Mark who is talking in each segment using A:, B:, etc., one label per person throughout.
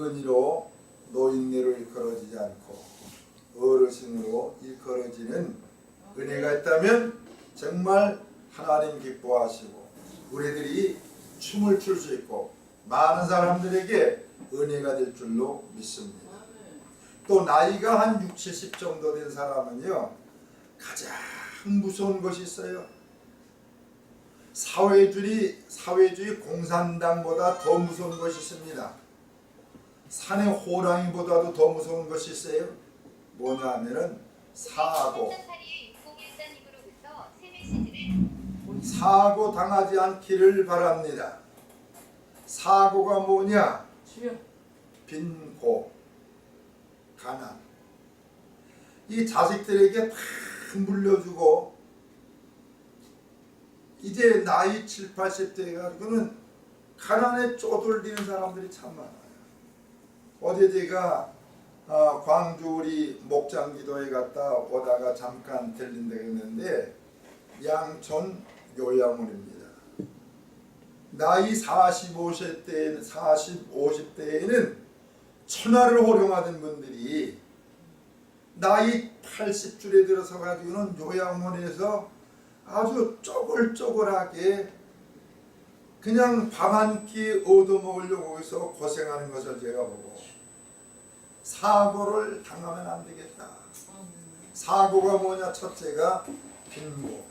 A: 은희로 노인네로 일컬어지지 않고 어르신으로 일컬어지는 은혜가 있다면 정말 하나님 기뻐하시고 우리들이 춤을 출 수 있고 많은 사람들에게 은혜가 될 줄로 믿습니다. 또 나이가 한 6, 70 정도 된 사람은요 가장 무서운 것이 있어요. 사회주의 사회주의 공산당보다 더 무서운 것이 있습니다. 산의 호랑이보다도 더 무서운 것이 있어요. 뭐냐 하면은 사고.
B: 사리의 6014님으로부터 새 메시지를
A: 사고 당하지 않기를 바랍니다. 사고가 뭐냐? 빈고, 가난. 이 자식들에게 다 물려주고 이제 나이 7, 80대 가지고는 가난에 쪼들리는 사람들이 참 많아요. 어제 제가 어, 광주 우리 목장 기도에 갔다 오다가 잠깐 들린 데가 있는데 양촌 요양원입니다. 나이 45세 때, 40, 50대에는 천하를 호령하던 분들이 나이 80줄에 들어서 가지고는 요양원에서 아주 쪼글쪼글하게 그냥 밥 한 끼 얻어먹으려고 해서 고생하는 것을 제가 보고 사고를 당하면 안 되겠다. 사고가 뭐냐? 첫째가 빈고.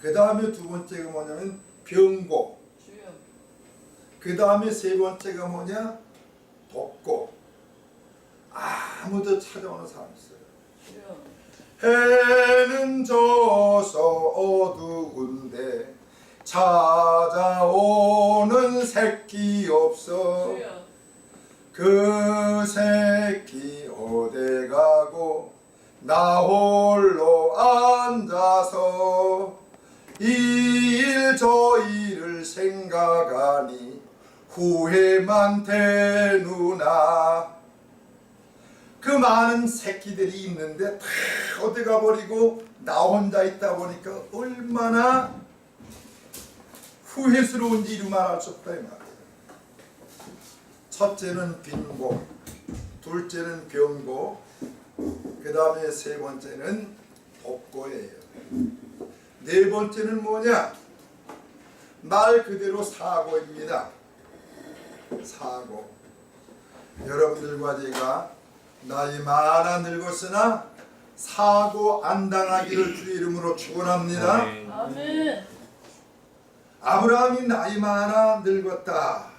A: 그 다음에 두 번째가 뭐냐면 병고. 그 다음에 세 번째가 뭐냐? 덥고. 아무도 찾아오는 사람 있어요. 해는 져서 어두운데 찾아오는 새끼 없어 그 새끼 어디 가고 나 홀로 앉아서 이 일 저 일을 생각하니 후회만 되누나 그 많은 새끼들이 있는데 다 어디 가버리고 나 혼자 있다 보니까 얼마나 후회스러운지 이루 말할 수 없다 이 말이에요. 첫째는 빈고, 둘째는 병고, 그 다음에 세 번째는 독고예요. 네 번째는 뭐냐? 말 그대로 사고입니다. 사고. 여러분들과 제가 나이 많아 늙었으나 사고 안 당하기를 주 이름으로 축원합니다.
C: 아멘
A: 아브라함이 나이 많아 늙었다.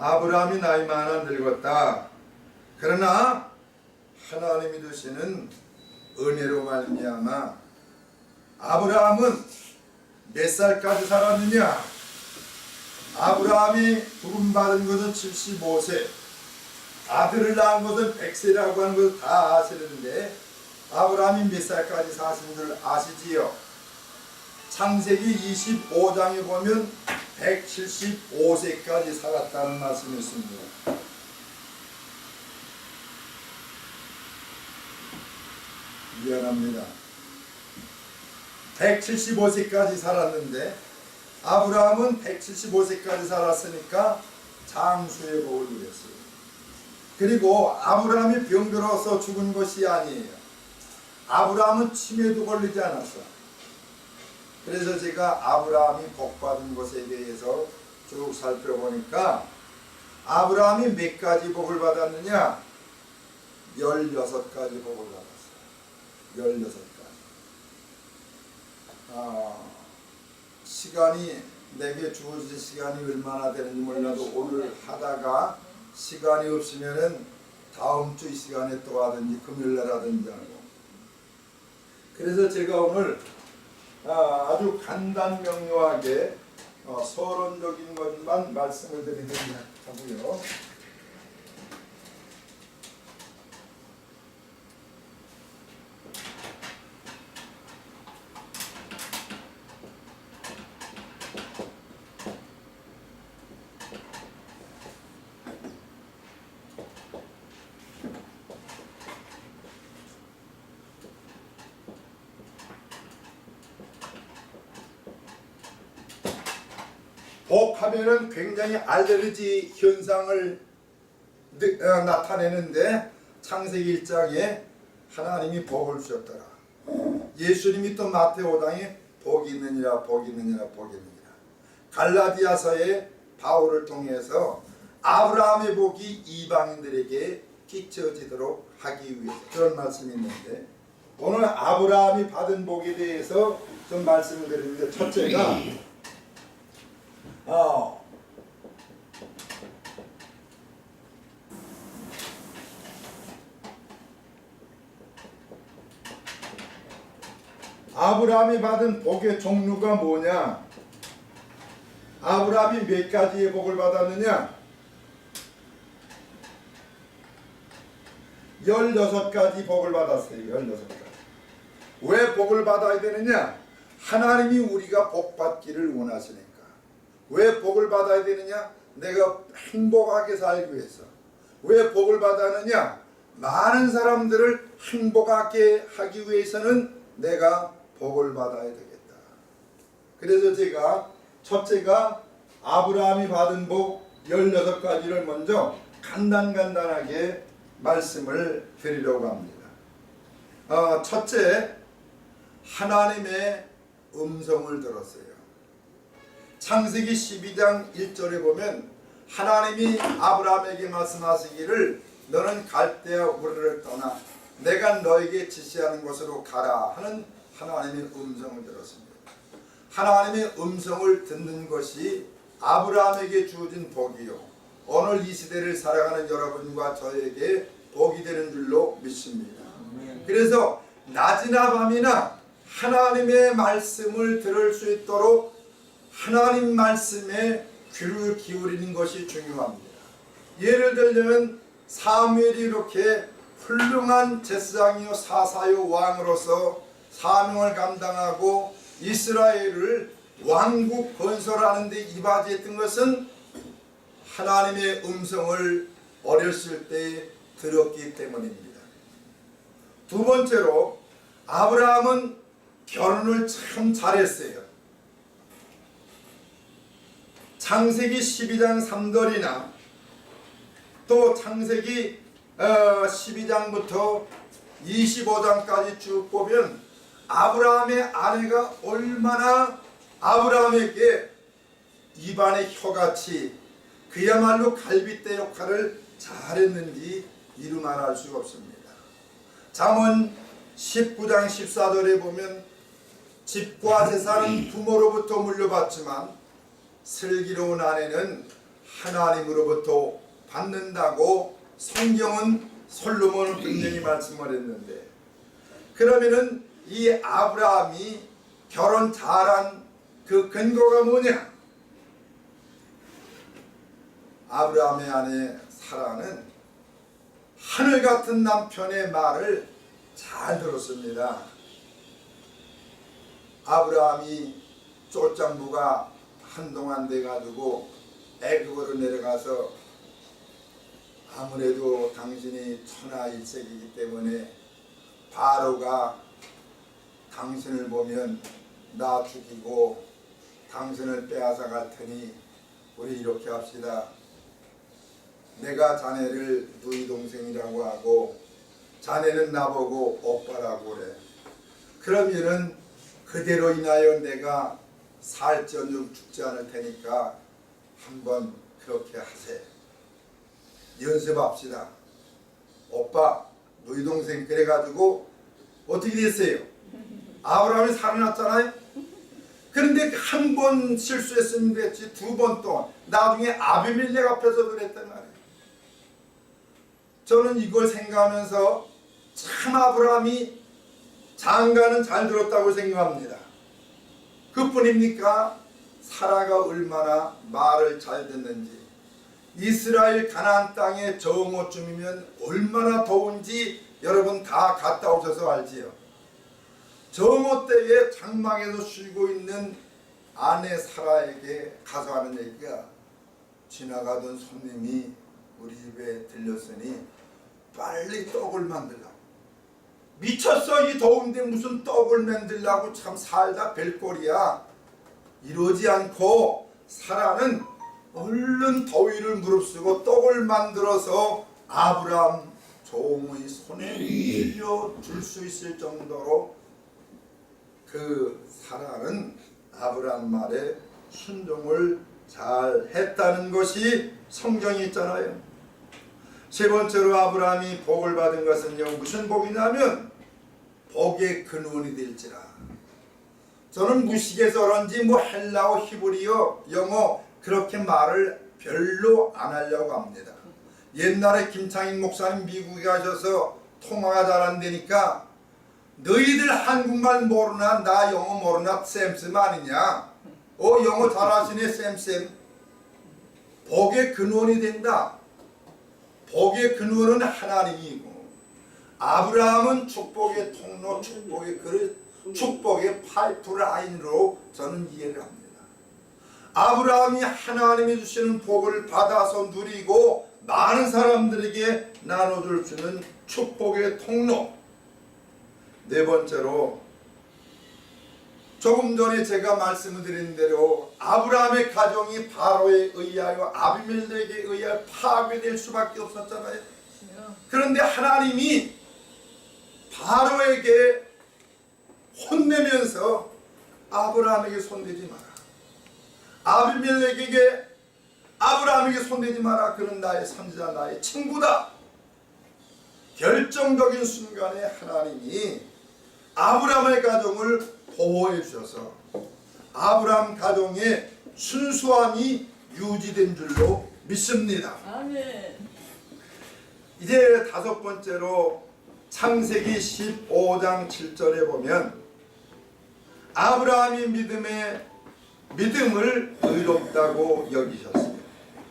A: 아브라함이 나이 많아 늙었다. 그러나 하나님이 주시는 은혜로 말미암아 아브라함은 몇 살까지 살았느냐? 아브라함이 부름 받은 것은 75세. 아들을 낳은 것은 100세라고 하는 것을 다 아시는데 아브라함이 몇 살까지 사신 줄 아시지요? 창세기 25장에 보면 175세까지 살았다는 말씀이 있습니다. 미안합니다. 175세까지 살았는데 아브라함은 175세까지 살았으니까 장수의 복을 누렸어요. 그리고 아브라함이 병들어서 죽은 것이 아니에요. 아브라함은 치매도 걸리지 않았어. 그래서 제가 아브라함이 복받은 것에 대해서 쭉 살펴보니까 아브라함이 몇 가지 복을 받았느냐? 16가지 복을 받았어요. 16가지. 아, 시간이 내게 주어진 시간이 얼마나 되는지 몰라도 오늘 하다가 시간이 없으면은 다음 주 이 시간에 또 하든지 금요일 날 하든지 하고 그래서 제가 오늘 아, 아주 간단 명료하게 어, 서론적인 것만 말씀을 드리려고 하고요. 복하면은 굉장히 알레르기 현상을 느- 어, 나타내는데 창세기 1장에 하나님이 복을 주셨더라. 예수님이 또 마태오 5장에 복이 있느니라 복이 있느니라 복이 있느니라. 갈라디아서에 바울을 통해서 아브라함의 복이 이방인들에게 끼쳐지도록 하기 위해 그런 말씀이 있는데 오늘 아브라함이 받은 복에 대해서 좀 말씀을 드리는데 첫째가 어, 아브라함이 받은 복의 종류가 뭐냐? 아브라함이 몇 가지의 복을 받았느냐? 16가지 복을 받았어요. 16가지. 왜 복을 받아야 되느냐? 하나님이 우리가 복 받기를 원하시니까. 왜 복을 받아야 되느냐? 내가 행복하게 살기 위해서. 왜 복을 받았느냐? 많은 사람들을 행복하게 하기 위해서는 내가 복을 받아야 되겠다. 그래서 제가 첫째가 아브라함이 받은 복 16가지를 먼저 간단간단하게 말씀을 드리려고 합니다. 어, 첫째, 하나님의 음성을 들었어요. 창세기 12장 1절에 보면 하나님이 아브라함에게 말씀하시기를 너는 갈대아 우르를 떠나 내가 너에게 지시하는 곳으로 가라 하는 하나님의 음성을 들었습니다. 하나님의 음성을 듣는 것이 아브라함에게 주어진 복이요. 오늘 이 시대를 살아가는 여러분과 저에게 복이 되는 줄로 믿습니다. 그래서 낮이나 밤이나 하나님의 말씀을 들을 수 있도록 하나님 말씀에 귀를 기울이는 것이 중요합니다. 예를 들면 사무엘이 이렇게 훌륭한 제사장이요 사사요 왕으로서 사명을 감당하고 이스라엘을 왕국 건설하는 데 이바지했던 것은 하나님의 음성을 어렸을 때 들었기 때문입니다. 두 번째로 아브라함은 결혼을 참 잘했어요. 창세기 12장 3절이나 또 창세기 어, 12장부터 25장까지 쭉 보면 아브라함의 아내가 얼마나 아브라함에게 입안의 혀같이 그야말로 갈빗대 역할을 잘했는지 이루 말할 수가 없습니다. 잠언 19장 14절에 보면 집과 재산은 부모로부터 물려받지만 슬기로운 아내는 하나님으로부터 받는다고 성경은 솔로몬을 분명히 말씀을 했는데 그러면은 이 아브라함이 결혼 잘한 그 근거가 뭐냐? 아브라함의 아내 사라는 하늘 같은 남편의 말을 잘 들었습니다. 아브라함이 쫄장부가 한동안 돼가지고 애굽으로 내려가서 아무래도 당신이 천하일색이기 때문에 바로가 당신을 보면 나 죽이고 당신을 빼앗아 갈 테니 우리 이렇게 합시다. 내가 자네를 누이 동생이라고 하고 자네는 나보고 오빠라고 그래. 그러면은 그대로 인하여 내가 살전중 죽지 않을 테니까 한번 그렇게 하세요. 연습합시다. 오빠, 너희 동생 그래가지고 어떻게 됐어요? 아브라함이 살아났잖아요. 그런데 한 번 실수했으면 됐지 두번또 나중에 아비밀렉 앞에서 그랬단 말이에요. 저는 이걸 생각하면서 참 아브라함이 장가는 잘 들었다고 생각합니다. 그뿐입니까? 사라가 얼마나 말을 잘 듣는지 이스라엘 가나안 땅에 저모쯤이면 얼마나 더운지 여러분 다 갔다 오셔서 알지요. 저모 때에 장막에서 쉬고 있는 아내 사라에게 가서 하는 얘기가 지나가던 손님이 우리 집에 들렸으니 빨리 떡을 만들라고 미쳤어 이 더운데 무슨 떡을 만들라고 참 살다 별꼴이야 이러지 않고 사라는 얼른 더위를 무릅쓰고 떡을 만들어서 아브라함 종의 손에 빌려줄 수 있을 정도로 그 사라는 아브라함 말에 순종을 잘 했다는 것이 성경에 있잖아요. 세 번째로 아브라함이 복을 받은 것은요 무슨 복이냐면 복의 근원이 될지라. 저는 무식해서 그런지 뭐 헬라어, 히브리어, 영어 그렇게 말을 별로 안 하려고 합니다. 옛날에 김창인 목사님 미국에 가셔서 통화가 잘 안 되니까 너희들 한국말 모르나 나 영어 모르나 쌤쌤 아니냐? 어 영어 잘하시네 쌤쌤. 복의 근원이 된다. 복의 근원은 하나님이고 아브라함은 축복의 통로, 축복의 그릇, 축복의 파이프라인으로 저는 이해를 합니다. 아브라함이 하나님이 주시는 복을 받아서 누리고 많은 사람들에게 나눠줄 수 있는 축복의 통로. 네 번째로 조금 전에 제가 말씀을 드린 대로 아브라함의 가정이 바로에 의하여 아비멜렉에 의하여 파괴될 수밖에 없었잖아요. 그런데 하나님이 바로에게 혼내면서 아브라함에게 손대지 마라. 아비멜렉에게 아브라함에게 손대지 마라. 그는 나의 선지자 나의 친구다. 결정적인 순간에 하나님이 아브라함의 가정을 보호해 주셔서 아브라함 가정의 순수함이 유지된 줄로 믿습니다.
C: 아멘.
A: 이제 다섯 번째로 창세기 15장 7절에 보면 아브라함이 믿음의 믿음을 의롭다고 여기셨어요.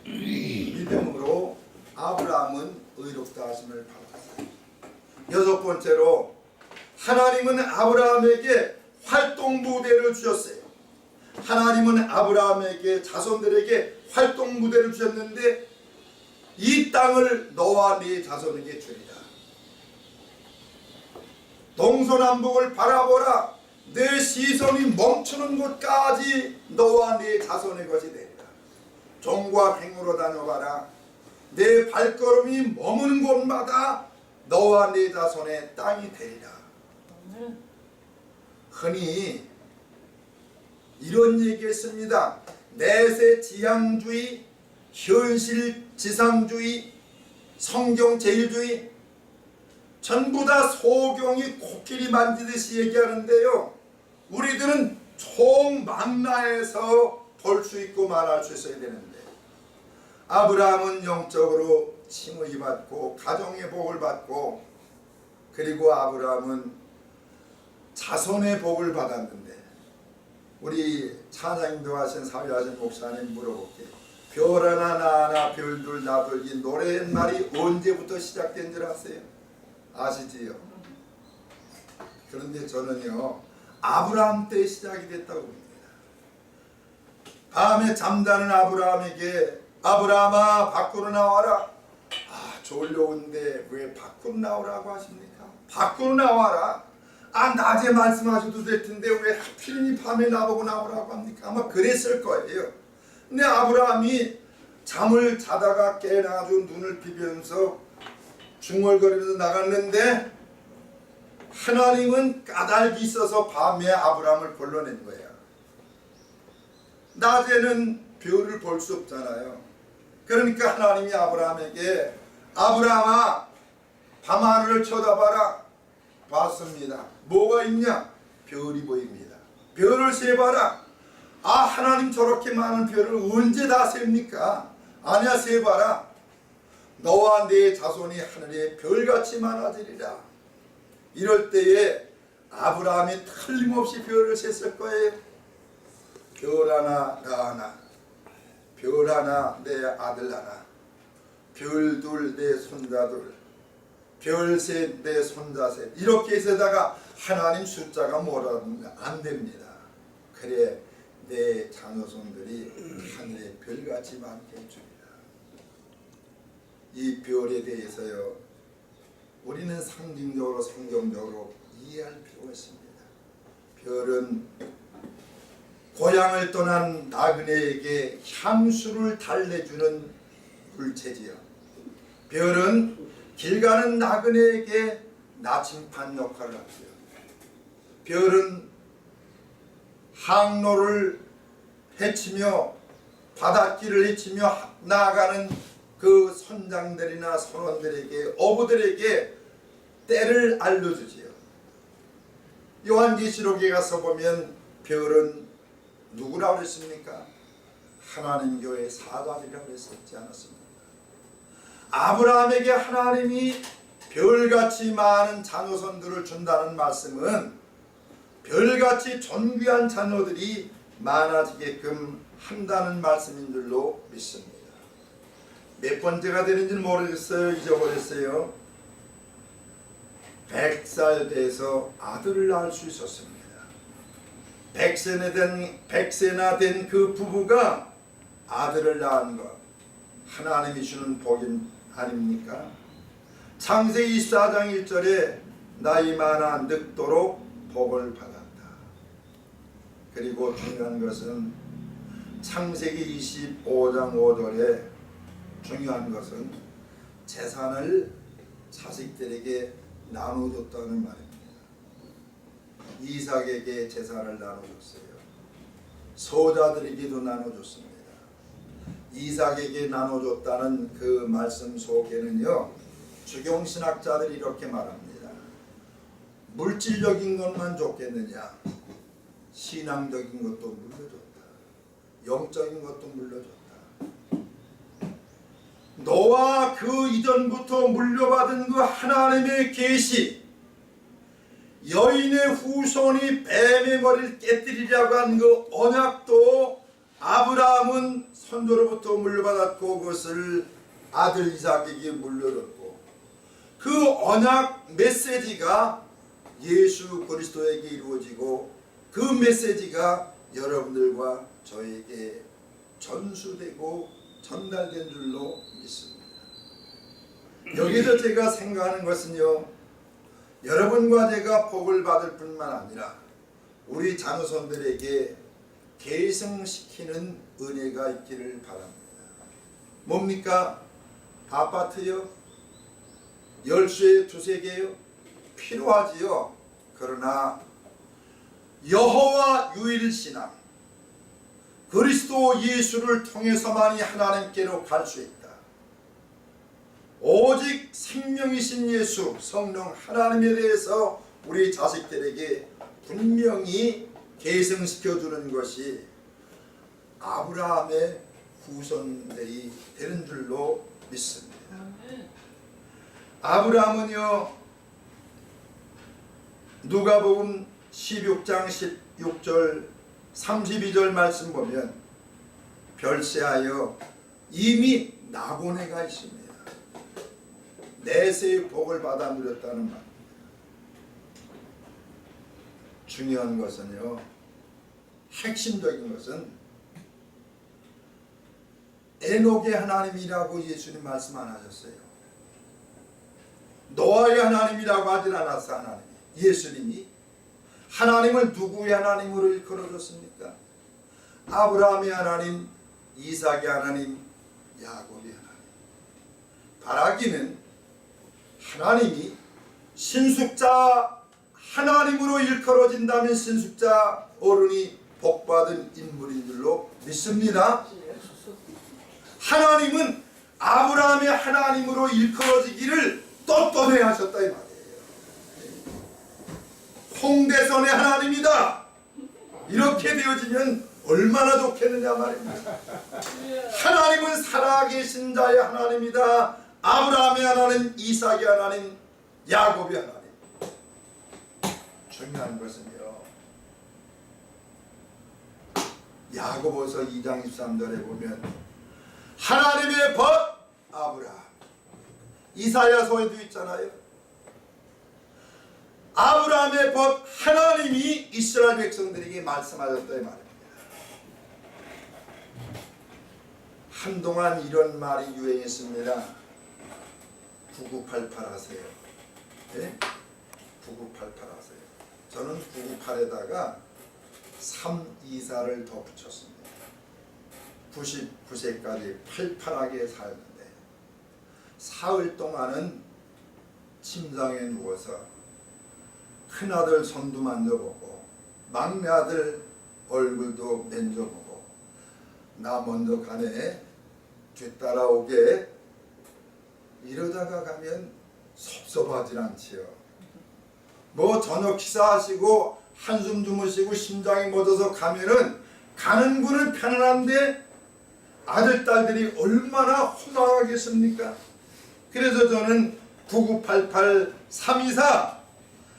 A: 믿음으로 아브라함은 의롭다 하심을 받았어요. 여섯 번째로 하나님은 아브라함에게 활동 무대를 주셨어요. 하나님은 아브라함에게 자손들에게 활동 무대를 주셨는데 이 땅을 너와 네 자손에게 주리라. 동서남북을 바라보라. 내 시선이 멈추는 곳까지 너와 네 자손의 것이 되리라. 종과 횡으로 다녀봐라. 내 발걸음이 머무는 곳마다 너와 네 자손의 땅이 되리라. 흔히 이런 얘기했습니다. 내세 지향주의, 현실 지상주의, 성경 제일주의 전부 다 소경이 코끼리 만지듯이 얘기하는데요. 우리들은 총망라에서 볼 수 있고 말할 수 있어야 되는데 아브라함은 영적으로 칭의 받고 가정의 복을 받고 그리고 아브라함은 자손의 복을 받았는데 우리 찬양도 하신 사회하신 목사님 물어볼게요. 별 하나 나 하나 별둘 나둘 이 노랫말이 언제부터 시작된 줄 아세요? 아시지요? 그런데 저는요 아브라함 때 시작이 됐다고 봅니다. 밤에 잠자는 아브라함에게 아브라함아 밖으로 나와라. 아 졸려온데 왜 밖으로 나오라고 하십니까? 밖으로 나와라. 아 낮에 말씀하셔도 될 텐데 왜 하필이면 밤에 나보고 나오라고 합니까? 아마 그랬을 거예요. 근데 아브라함이 잠을 자다가 깨나가지고 눈을 비비면서 중얼거리면서 나갔는데 하나님은 까닭이 있어서 밤에 아브라함을 불러낸 거예요. 낮에는 별을 볼 수 없잖아요. 그러니까 하나님이 아브라함에게 아브라함아 밤하늘을 쳐다봐라. 봤습니다. 뭐가 있냐? 별이 보입니다. 별을 세봐라. 아 하나님 저렇게 많은 별을 언제 다 셉니까? 아니야 세봐라. 너와 네 자손이 하늘에 별같이 많아지리라. 이럴 때에 아브라함이 틀림없이 별을 셌을 거예요. 별 하나 나 하나 별 하나 내 아들 하나 별 둘 내 손자 둘 별 셋 내 손자 셋 이렇게 해서다가 하나님 숫자가 뭐라 안 됩니다. 그래 내 자녀손들이 하늘에 별같이 많게 해줍니다. 이 별에 대해서요. 우리는 상징적으로 성경적으로 이해할 필요가 있습니다. 별은 고향을 떠난 나그네에게 향수를 달래주는 물체지요. 별은 길 가는 나그네에게 나침판 역할을 하고요. 별은 항로를 헤치며 바닷길을 헤치며 나아가는 그 선장들이나 선원들에게 어부들에게 때를 알려주지요. 요한계시록에 가서 보면 별은 누구라 그랬습니까? 하나님 교회 사자들이라 그랬었지 않았습니까? 아브라함에게 하나님이 별같이 많은 자녀선들을 준다는 말씀은 별같이 존귀한 자녀들이 많아지게끔 한다는 말씀인 줄로 믿습니다. 몇 번째가 되는지 모르겠어요. 잊어버렸어요. 100살 돼서 아들을 낳을 수 있었습니다. 100세나 된, 100세나 된 그 부부가 아들을 낳은 것 하나님이 주는 복인 아닙니까? 창세기 4장 1절에 나이 많아 늙도록 복을 받았다. 그리고 중요한 것은 창세기 25장 5절에 중요한 것은 재산을 자식들에게 나눠줬다는 말입니다. 이삭에게 재산을 나눠줬어요. 소자들에게도 나눠줬습니다. 이삭에게 나눠줬다는 그 말씀 속에는요. 주경신학자들이 이렇게 말합니다. 물질적인 것만 좋겠느냐 신앙적인 것도 물려줬다. 영적인 것도 물려줬다. 너와 그 이전부터 물려받은 그 하나님의 계시 여인의 후손이 뱀의 머리를 깨뜨리라고 한 그 언약도 아브라함은 선조로부터 물려받았고 그것을 아들 이삭에게 물려줬고 그 언약 메시지가 예수 그리스도에게 이루어지고 그 메시지가 여러분들과 저에게 전수되고 전달된 줄로 믿습니다. 여기서 제가 생각하는 것은요. 여러분과 제가 복을 받을 뿐만 아니라 우리 자녀손들에게 계승시키는 은혜가 있기를 바랍니다. 뭡니까? 아파트요? 열쇠 두세 개요? 필요하지요. 그러나 여호와 유일신앙 그리스도 예수를 통해서만이 하나님께로 갈 수 있다. 오직 생명이신 예수 성령 하나님에 대해서 우리 자식들에게 분명히 계승시켜주는 것이 아브라함의 후손들이 되는 줄로 믿습니다. 아브라함은요 누가복음 16장 16절 32절 말씀 보면 별세하여 이미 낙원에 가 있습니다. 내세의 복을 받아 누렸다는 말. 중요한 것은요. 핵심적인 것은 에녹의 하나님이라고 예수님 말씀 안 하셨어요. 노아의 하나님이라고 하진 않았어 하나님. 예수님이 하나님을 누구의 하나님으로 일컬어졌습니까? 아브라함의 하나님, 이삭의 하나님, 야곱의 하나님. 바라기는 하나님이 신숙자 하나님으로 일컬어진다면 신숙자 어른이 복받은 인물인 줄로 믿습니다. 하나님은 아브라함의 하나님으로 일컬어지기를 떳떳해 하셨다 이 말. 통대선의 하나님이다. 이렇게 되어지면 얼마나 좋겠느냐 말입니다. 하나님은 살아계신 자의 하나님이다. 아브라함의 하나님, 이삭의 하나님, 야곱의 하나님. 중요한 것은요. 야곱어서 2장 23절에 보면 하나님의 법 아브라함 이사야서에도 있잖아요. 아브라함의 법 하나님이 이스라엘 백성들에게 말씀하셨다 이 말입니다. 한동안 이런 말이 유행했습니다. 9988 하세요. 네? 예? 9988 하세요. 저는 998에다가 324를 덧붙였습니다. 99세까지 팔팔하게 살는데 사흘 동안은 침상에 누워서 큰아들 손도 만져보고 막내 아들 얼굴도 만져보고 나 먼저 가네 뒤따라오게 이러다가 가면 섭섭하진 않지요. 뭐 저녁 식사하시고 한숨 주무시고 심장이 멎어서 가면은 가는 군은 편안한데 아들 딸들이 얼마나 허망하겠습니까? 그래서 저는 9988 324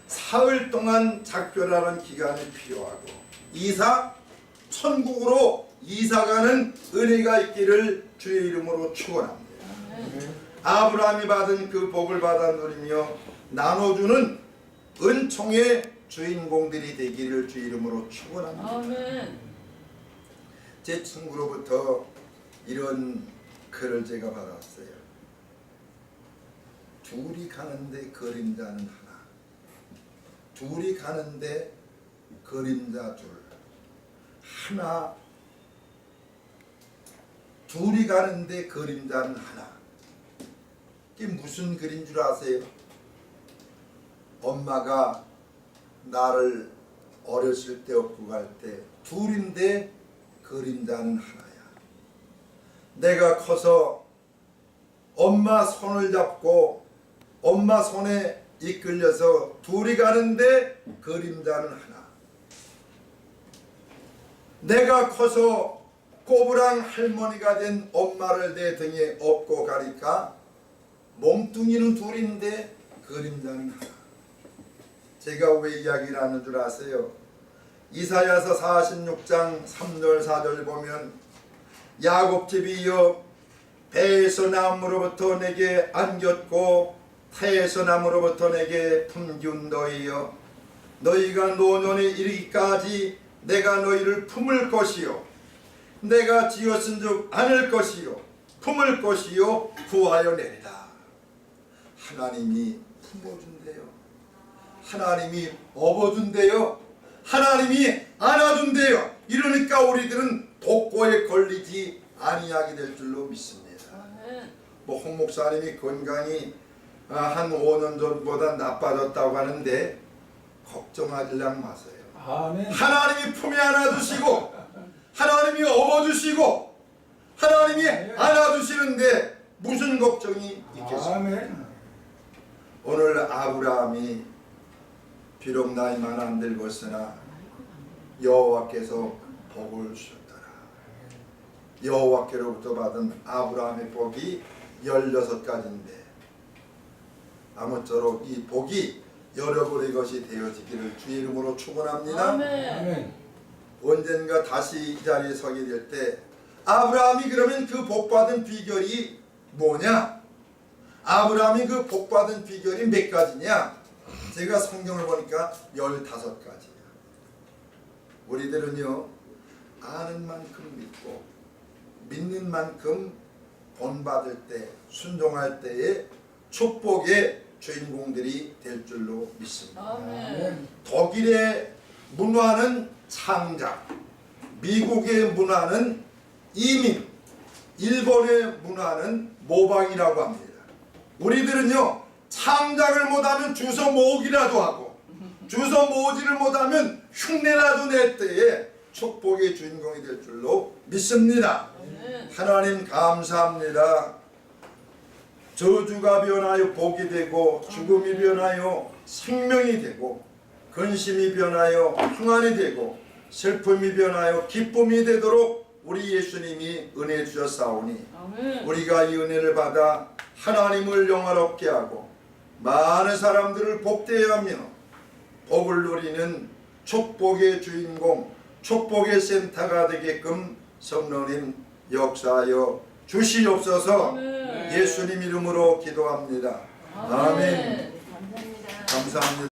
A: 사흘 동안 작별하는 기간이 필요하고 이사 천국으로 이사가는 은혜가 있기를 주의 이름으로 축원합니다. 아브라함이 받은 그 복을 받아 누리며 나눠주는 은총의 주인공들이 되기를 주 이름으로 축원합니다.
C: 아멘.
A: 제 친구로부터 이런 글을 제가 받았어요. 둘이 가는데 그림자는. 둘이 가는데 그림자 둘. 하나. 둘이 가는데 그림자는 하나. 이게 무슨 그림 줄 아세요? 엄마가 나를 어렸을 때 업고 갈 때 둘인데 그림자는 하나야. 내가 커서 엄마 손을 잡고 엄마 손에 이끌려서 둘이 가는데 그림자는 하나. 내가 커서 꼬부랑 할머니가 된 엄마를 내 등에 업고 가니까 몸뚱이는 둘인데 그림자는 하나. 제가 왜 이야기를 하는 줄 아세요? 이사야서 46장 3절 4절 보면 야곱 집이 이어 배에서 나무로부터 내게 안겼고 태에서 나무로부터 내게 품기운 너희여 너희가 노년에 이르기까지 내가 너희를 품을 것이요. 내가 지었은즉 않을 것이요. 품을 것이요. 구하여 내리라. 하나님이 품어준대요. 하나님이 업어준대요. 하나님이 안아준대요. 이러니까 우리들은 독고에 걸리지 아니하게 될 줄로 믿습니다. 뭐 홍 목사님이 건강이 아, 한 5년 전보다 나빠졌다고 하는데 걱정하지랑 마세요.
D: 아멘.
A: 하나님이 품에 안아주시고 하나님이 업어주시고 하나님이 안아주시는데 무슨 걱정이 있겠습니까?
D: 아멘.
A: 오늘 아브라함이 비록 나이만 안 들었으나 여호와께서 복을 주셨더라. 여호와께로부터 받은 아브라함의 복이 16가지인데 아무쪼록 이 복이 여러분의 것이 되어지기를 주의 이름으로 축원합니다.
C: 아멘.
A: 언젠가 다시 이 자리에 서게 될 때 아브라함이 그러면 그 복받은 비결이 뭐냐? 아브라함이 그 복받은 비결이 몇 가지냐? 제가 성경을 보니까 15가지야. 우리들은요, 아는 만큼 믿고, 믿는 만큼 본받을 때, 순종할 때에 축복의 주인공들이 될 줄로 믿습니다.
C: 아멘.
A: 독일의 문화는 창작, 미국의 문화는 이민, 일본의 문화는 모방이라고 합니다. 우리들은요 창작을 못하면 주소 모으기라도 하고 주소 모으지를 못하면 흉내라도 낼 때에 축복의 주인공이 될 줄로 믿습니다. 하나님 감사합니다. 저주가 변하여 복이 되고 죽음이 변하여 생명이 되고 근심이 변하여 평안이 되고 슬픔이 변하여 기쁨이 되도록 우리 예수님이 은혜 주셨사오니. 우리가 이 은혜를 받아 하나님을 영화롭게 하고 많은 사람들을 복되게 하며 복을 누리는 축복의 주인공 축복의 센터가 되게끔 성령님 역사하여 주시옵소서
C: 아멘.
A: 예수님 이름으로 기도합니다. 아멘.
C: 감사합니다.
A: 감사합니다.